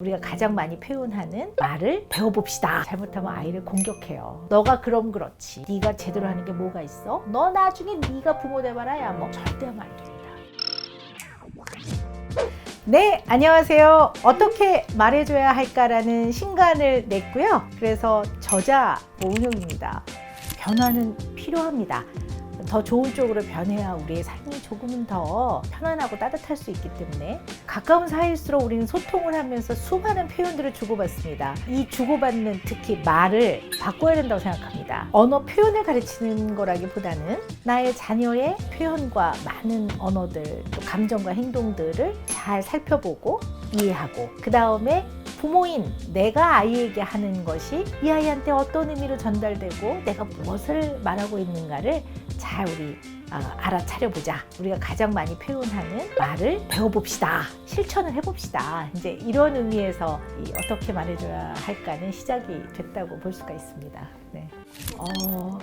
우리가 가장 많이 표현하는 말을 배워봅시다. 잘못하면 아이를 공격해요. 너가 그럼 그렇지. 네가 제대로 하는 게 뭐가 있어? 너 나중에 네가 부모 돼봐라야 뭐 절대 하면 안 됩니다. 네, 안녕하세요. 어떻게 말해줘야 할까라는 신간을 냈고요. 그래서 저자 오은영입니다. 변화는 필요합니다. 더 좋은 쪽으로 변해야 우리의 삶이 조금은 더 편안하고 따뜻할 수 있기 때문에 가까운 사이일수록 우리는 소통을 하면서 수많은 표현들을 주고받습니다. 이 주고받는 특히 말을 바꿔야 된다고 생각합니다. 언어 표현을 가르치는 거라기보다는 나의 자녀의 표현과 많은 언어들, 또 감정과 행동들을 잘 살펴보고 이해하고 그 다음에 부모인 내가 아이에게 하는 것이 이 아이한테 어떤 의미로 전달되고 내가 무엇을 말하고 있는가를 잘 우리 아, 알아차려 보자. 우리가 가장 많이 표현하는 말을 배워봅시다. 실천을 해봅시다. 이제 이런 의미에서 이 어떻게 말해줘야 할까는 시작이 됐다고 볼 수가 있습니다. 네. 어,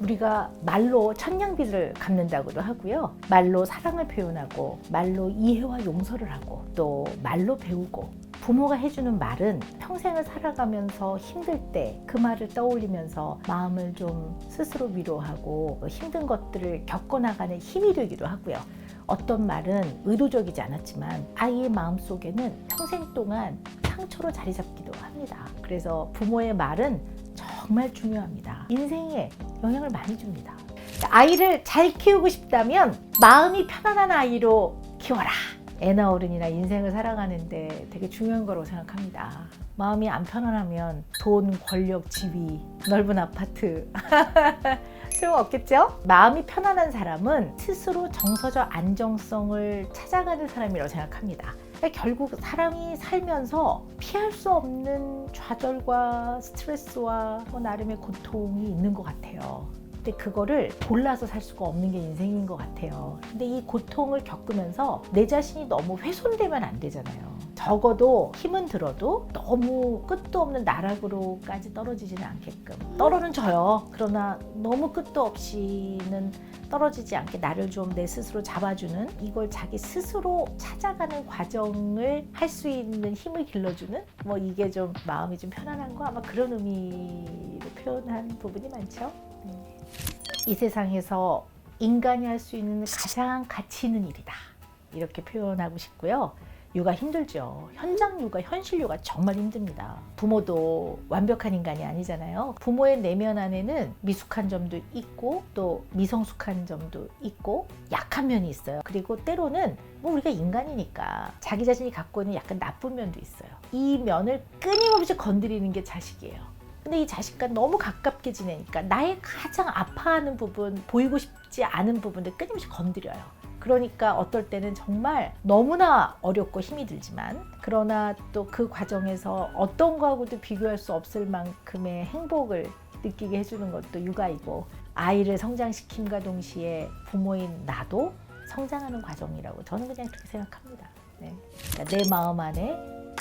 우리가 말로 천냥빚을 갚는다고도 하고요. 말로 사랑을 표현하고, 말로 이해와 용서를 하고, 또 말로 배우고, 부모가 해주는 말은 평생을 살아가면서 힘들 때 그 말을 떠올리면서 마음을 좀 스스로 위로하고 힘든 것들을 겪어나가는 힘이 되기도 하고요. 어떤 말은 의도적이지 않았지만 아이의 마음 속에는 평생 동안 상처로 자리 잡기도 합니다. 그래서 부모의 말은 정말 중요합니다. 인생에 영향을 많이 줍니다. 아이를 잘 키우고 싶다면 마음이 편안한 아이로 키워라. 애나 어른이나 인생을 살아가는데 되게 중요한 거라고 생각합니다. 마음이 안 편안하면 돈, 권력, 지위, 넓은 아파트 소용없겠죠? 마음이 편안한 사람은 스스로 정서적 안정성을 찾아가는 사람이라고 생각합니다. 결국 사람이 살면서 피할 수 없는 좌절과 스트레스와 뭐 나름의 고통이 있는 것 같아요. 근데 그거를 골라서 살 수가 없는 게 인생인 것 같아요. 근데 이 고통을 겪으면서 내 자신이 너무 훼손되면 안 되잖아요. 적어도 힘은 들어도 너무 끝도 없는 나락으로까지 떨어지지는 않게끔. 떨어는 져요. 그러나 너무 끝도 없이는 떨어지지 않게 나를 좀 내 스스로 잡아주는 이걸 자기 스스로 찾아가는 과정을 할 수 있는 힘을 길러주는 뭐 이게 좀 마음이 좀 편안한 거 아마 그런 의미로 표현한 부분이 많죠. 이 세상에서 인간이 할 수 있는 가장 가치 있는 일이다. 이렇게 표현하고 싶고요. 육아 힘들죠. 현장 육아, 현실 육아 정말 힘듭니다. 부모도 완벽한 인간이 아니잖아요. 부모의 내면 안에는 미숙한 점도 있고 또 미성숙한 점도 있고 약한 면이 있어요. 그리고 때로는 뭐 우리가 인간이니까 자기 자신이 갖고 있는 약간 나쁜 면도 있어요. 이 면을 끊임없이 건드리는 게 자식이에요. 근데 이 자식과 너무 가깝게 지내니까 나의 가장 아파하는 부분, 보이고 싶지 않은 부분들 끊임없이 건드려요. 그러니까 어떨 때는 정말 너무나 어렵고 힘이 들지만 그러나 또 그 과정에서 어떤 거하고도 비교할 수 없을 만큼의 행복을 느끼게 해주는 것도 육아이고 아이를 성장시킴과 동시에 부모인 나도 성장하는 과정이라고 저는 그냥 그렇게 생각합니다. 네. 그러니까 내 마음 안에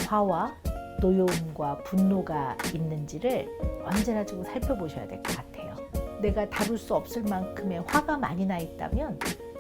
화와 노여움과 분노가 있는지를 언제나 좀 살펴보셔야 될 것 같아요. 내가 다룰 수 없을 만큼의 화가 많이 나 있다면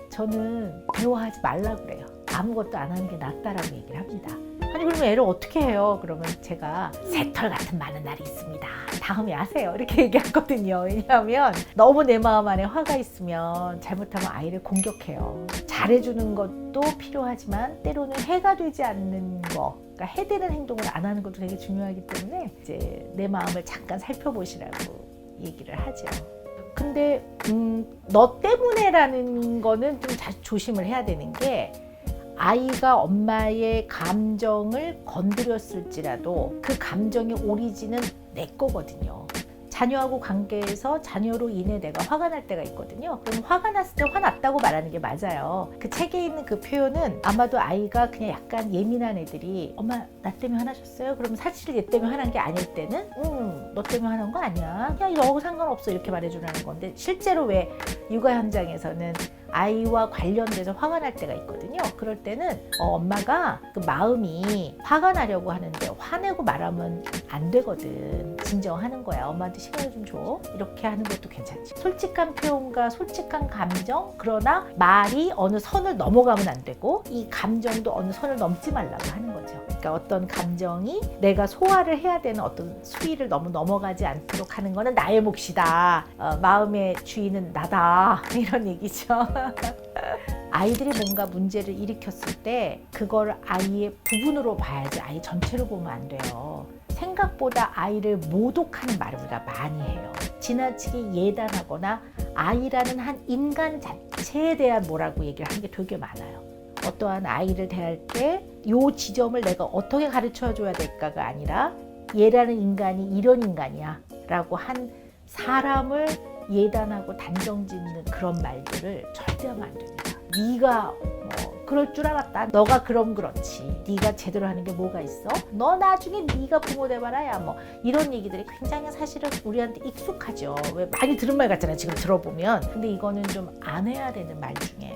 저는 배워하지 말라 그래요. 아무것도 안 하는 게 낫다라고 얘기를 합니다. 아니 그러면 애를 어떻게 해요? 그러면 제가 새털 같은 많은 날이 있습니다. 다음에 하세요. 이렇게 얘기하거든요. 왜냐하면 너무 내 마음 안에 화가 있으면 잘못하면 아이를 공격해요. 잘해주는 것도 필요하지만 때로는 해가 되지 않는 거, 그러니까 해되는 행동을 안 하는 것도 되게 중요하기 때문에 이제 내 마음을 잠깐 살펴보시라고 얘기를 하죠. 근데 음, 너 때문에라는 거는 좀 자- 조심을 해야 되는 게 아이가 엄마의 감정을 건드렸을지라도 그 감정의 오리진은 내 거거든요. 자녀하고 관계에서 자녀로 인해 내가 화가 날 때가 있거든요. 그럼 화가 났을 때 화났다고 말하는 게 맞아요. 그 책에 있는 그 표현은 아마도 아이가 그냥 약간 예민한 애들이 엄마 나 때문에 화나셨어요? 그러면 사실 얘 때문에 화난 게 아닐 때는 음, 너 때문에 화난 거 아니야. 그냥 너 상관없어 이렇게 말해주라는 건데 실제로 왜 육아 현장에서는 아이와 관련돼서 화가 날 때가 있거든요. 그럴 때는 어, 엄마가 그 마음이 화가 나려고 하는데 화내고 말하면 안 되거든. 진정하는 거야. 엄마한테 시간을 좀 줘. 이렇게 하는 것도 괜찮지. 솔직한 표현과 솔직한 감정, 그러나 말이 어느 선을 넘어가면 안 되고 이 감정도 어느 선을 넘지 말라고 하는 거죠. 그러니까 어떤 감정이 내가 소화를 해야 되는 어떤 수위를 너무 넘어가지 않도록 하는 거는 나의 몫이다. 어, 마음의 주인은 나다. 이런 얘기죠. 아이들이 뭔가 문제를 일으켰을 때 그걸 아이의 부분으로 봐야지 아이 전체로 보면 안 돼요. 생각보다 아이를 모독하는 말을 우리가 많이 해요. 지나치게 예단하거나 아이라는 한 인간 자체에 대한 뭐라고 얘기를 하는 게 되게 많아요. 어떠한 아이를 대할 때 요 지점을 내가 어떻게 가르쳐 줘야 될까가 아니라 얘라는 인간이 이런 인간이야 라고 한 사람을 예단하고 단정 짓는 그런 말들을 절대 하면 안 됩니다. 네가 뭐 그럴 줄 알았다. 너가 그럼 그렇지. 네가 제대로 하는 게 뭐가 있어? 너 나중에 네가 부모 돼봐라야 뭐 이런 얘기들이 굉장히 사실은 우리한테 익숙하죠. 왜 많이 들은 말 같잖아요. 지금 들어보면. 근데 이거는 좀 안 해야 되는 말 중에.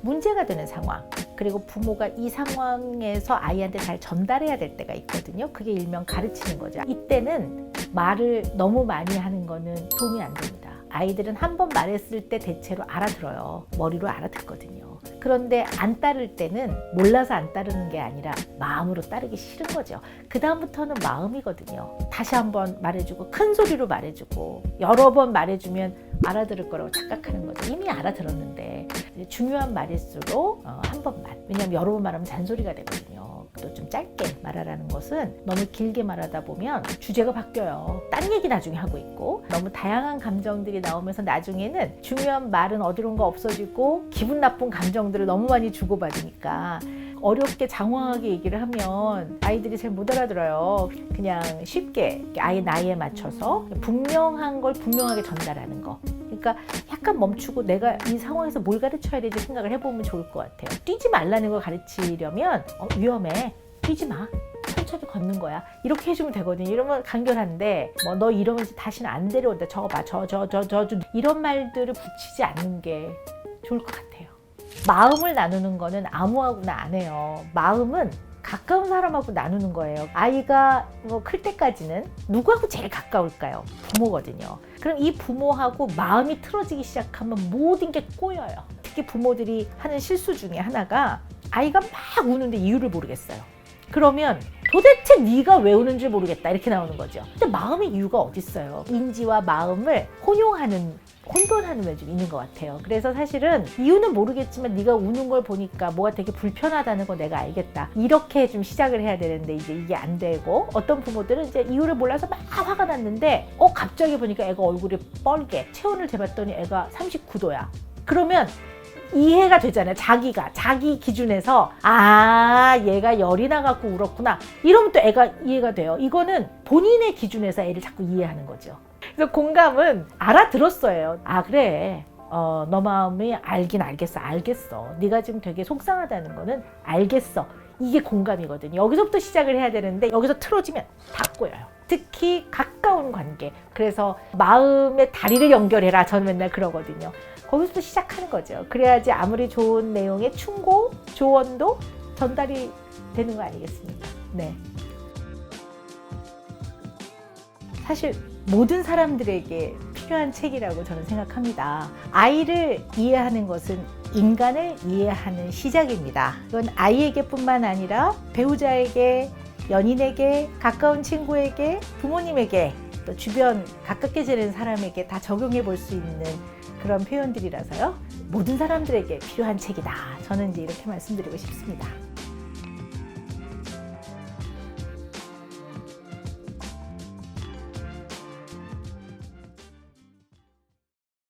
문제가 되는 상황. 그리고 부모가 이 상황에서 아이한테 잘 전달해야 될 때가 있거든요. 그게 일명 가르치는 거죠. 이때는 말을 너무 많이 하는 거는 도움이 안 됩니다. 아이들은 한 번 말했을 때 대체로 알아들어요. 머리로 알아듣거든요. 그런데 안 따를 때는 몰라서 안 따르는 게 아니라 마음으로 따르기 싫은 거죠. 그다음부터는 마음이거든요. 다시 한번 말해주고 큰 소리로 말해주고 여러 번 말해주면 알아들을 거라고 착각하는 거죠. 이미 알아들었는데 중요한 말일수록 어, 한 번만. 왜냐하면 여러 번 말하면 잔소리가 되거든요. 또 좀 짧게 말하라는 것은 너무 길게 말하다 보면 주제가 바뀌어요. 딴 얘기 나중에 하고 있고 너무 다양한 감정들이 나오면서 나중에는 중요한 말은 어디론가 없어지고 기분 나쁜 감정들을 너무 많이 주고받으니까 어렵게 장황하게 얘기를 하면 아이들이 잘 못 알아들어요. 그냥 쉽게 아이 나이에 맞춰서 분명한 걸 분명하게 전달하는 거. 그러니까 약간 멈추고 내가 이 상황에서 뭘 가르쳐야 되지 생각을 해보면 좋을 것 같아요. 뛰지 말라는 걸 가르치려면 어, 위험해. 뛰지 마. 천천히 걷는 거야. 이렇게 해주면 되거든요. 이러면 간결한데 뭐 너 이러면 다시는 안 데려온다. 저거 봐. 저 저 저 저 저 이런 말들을 붙이지 않는 게 좋을 것 같아요. 마음을 나누는 거는 아무하고나 안 해요. 마음은 가까운 사람하고 나누는 거예요. 아이가 뭐 클 때까지는 누구하고 제일 가까울까요? 부모거든요. 그럼 이 부모하고 마음이 틀어지기 시작하면 모든 게 꼬여요. 특히 부모들이 하는 실수 중에 하나가 아이가 막 우는데 이유를 모르겠어요. 그러면 도대체 네가 왜 우는지 모르겠다 이렇게 나오는 거죠. 근데 마음의 이유가 어디 있어요? 인지와 마음을 혼용하는 혼돈하는 면이 좀 있는 것 같아요. 그래서 사실은 이유는 모르겠지만 네가 우는 걸 보니까 뭐가 되게 불편하다는 거 내가 알겠다. 이렇게 좀 시작을 해야 되는데 이제 이게 안 되고 어떤 부모들은 이제 이유를 몰라서 막 화가 났는데 어 갑자기 보니까 애가 얼굴이 뻘게 체온을 재봤더니 애가 39도야. 그러면 이해가 되잖아요. 자기가 자기 기준에서 아 얘가 열이 나갖고 울었구나. 이러면 또 애가 이해가 돼요. 이거는 본인의 기준에서 애를 자꾸 이해하는 거죠. 그래서 공감은 알아들었어요. 아 그래. 어, 너 마음이 알긴 알겠어. 알겠어. 네가 지금 되게 속상하다는 거는 알겠어. 이게 공감이거든요. 여기서부터 시작을 해야 되는데 여기서 틀어지면 다 꼬여요. 특히 가까운 관계. 그래서 마음의 다리를 연결해라. 저는 맨날 그러거든요. 거기서부터 시작하는 거죠. 그래야지 아무리 좋은 내용의 충고, 조언도 전달이 되는 거 아니겠습니까? 네. 사실 모든 사람들에게 필요한 책이라고 저는 생각합니다. 아이를 이해하는 것은 인간을 이해하는 시작입니다. 이건 아이에게뿐만 아니라 배우자에게, 연인에게, 가까운 친구에게, 부모님에게, 또 주변 가깝게 지내는 사람에게 다 적용해 볼 수 있는 그런 표현들이라서요. 모든 사람들에게 필요한 책이다. 저는 이제 이렇게 말씀드리고 싶습니다.